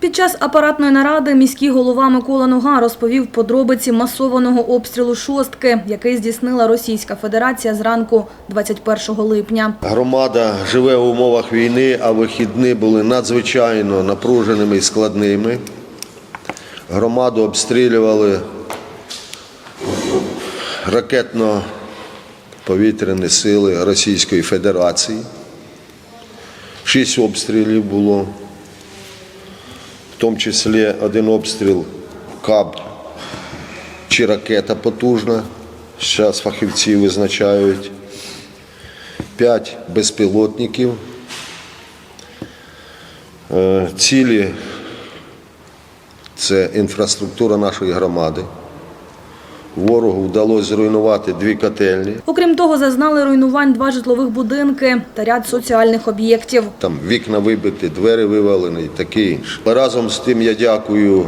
Під час апаратної наради міський голова Микола Нога розповів подробиці масованого обстрілу шостки, який здійснила Російська Федерація зранку 21 липня. Громада живе в умовах війни, а вихідні були надзвичайно напруженими і складними. Громаду обстрілювали ракетно-повітряні сили Російської Федерації. Шість обстрілів було, в тому числі один обстріл КАБ чи ракета потужна. Зараз фахівці визначають. П'ять безпілотників. Е, Цілі це інфраструктура нашої громади. Ворогу вдалося зруйнувати дві котельні. Окрім того, зазнали руйнувань два житлових будинки та ряд соціальних об'єктів. Там вікна вибиті, двері вивалені таке інше. Разом з тим я дякую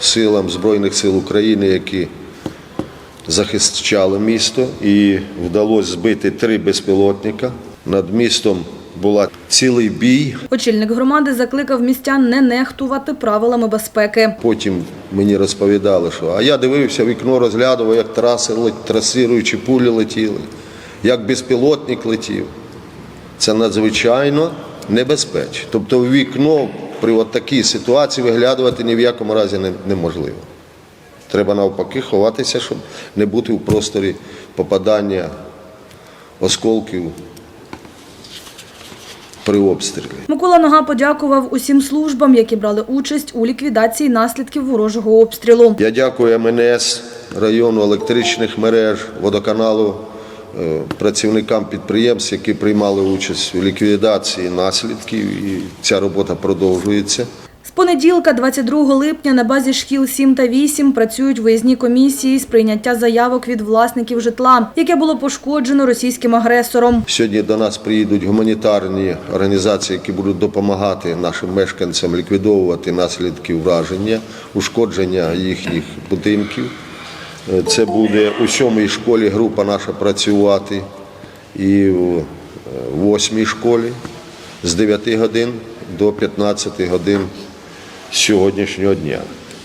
силам Збройних сил України, які захищали місто, і вдалося збити три безпілотника. Над містом була цілий бій. Очільник громади закликав містян не нехтувати правилами безпеки. Потім мені розповідали, що а я дивився, вікно розглядував, як траси, трасируючі пулі летіли, як безпілотник летів. Це надзвичайно небезпечно. Тобто в вікно при от такій ситуації виглядувати ні в якому разі неможливо. Треба навпаки ховатися, щоб не бути в просторі попадання осколків при обстрілі. Микола Нога подякував усім службам, які брали участь у ліквідації наслідків ворожого обстрілу. Я дякую МНС району електричних мереж, водоканалу, е, працівникам підприємств, які приймали участь у ліквідації наслідків, і ця робота продовжується. З понеділка, 22 липня, на базі шкіл 7 та 8 працюють виїзні комісії з прийняття заявок від власників житла, яке було пошкоджено російським агресором. Сьогодні до нас приїдуть гуманітарні організації, які будуть допомагати нашим мешканцям ліквідовувати наслідки враження, ушкодження їхніх будинків. Е, Це буде у сьомій школі група наша працювати і в е, восьмій школі з 9 годин до 15 годин сьогоднішнього дня.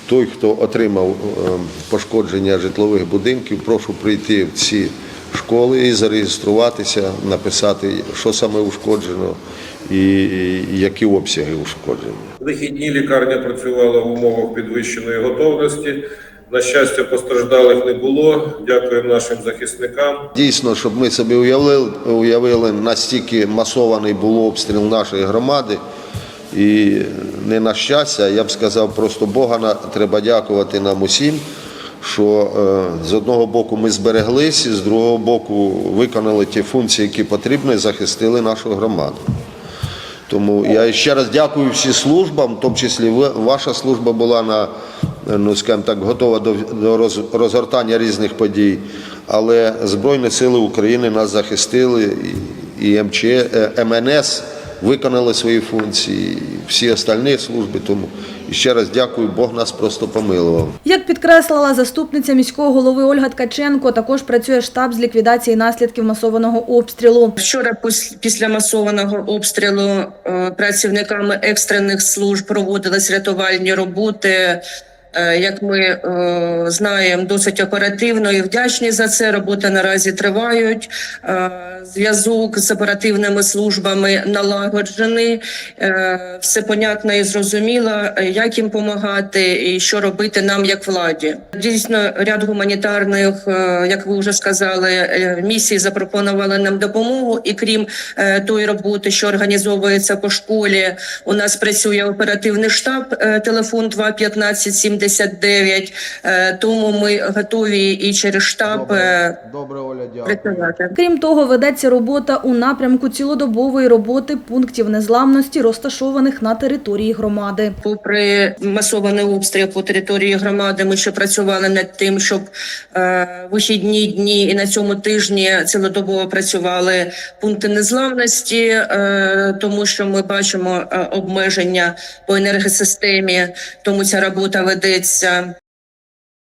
Той, хто отримав е, пошкодження житлових будинків, прошу прийти в ці школи і зареєструватися, написати, що саме ушкоджено і які обсяги ушкодження. Вихідні лікарня працювала в умовах підвищеної готовності. На щастя, постраждалих не було. Дякуємо нашим захисникам. Дійсно, щоб ми собі уявили, уявили, настільки масований був обстріл нашої громади. І не на щастя, я б сказав, просто Бога на- треба дякувати нам усім, що е, з одного боку ми збереглись, і з другого боку виконали ті функції, які потрібні, і захистили нашу громаду. Тому я ще раз дякую всім службам, в тому числі ваша служба була на ну скажімо так, готова до, до роз- розгортання різних подій. Але Збройні Сили України нас захистили, і, і МЧ, е, МНС виконали свої функції, всі остальні служби. Тому і ще раз дякую, Бог нас просто помилував. Як підкреслила заступниця міського голови Ольга Ткаченко, також працює штаб з ліквідації наслідків масованого обстрілу. Вчора після масованого обстрілу е, працівниками екстрених служб проводились рятувальні роботи. Е, як ми е, знаємо, досить оперативно і вдячні за це. Робота наразі тривають. Е, зв'язок з оперативними службами налагоджений. Все понятно і зрозуміло, як їм допомагати і що робити нам як владі. Дійсно, ряд гуманітарних, як ви вже сказали, місії запропонували нам допомогу. І крім тої роботи, що організовується по школі, у нас працює оперативний штаб, телефон 215 70 79, е, тому ми готові і через штаб добре, е, добре Оля, дякую. працювати. Крім того, ведеться робота у напрямку цілодобової роботи пунктів незламності, розташованих на території громади. Попри масований обстріл по території громади, ми ще працювали над тим, щоб в вихідні дні і на цьому тижні цілодобово працювали пункти незламності, тому що ми бачимо обмеження по енергосистемі, тому ця робота веде ведеться.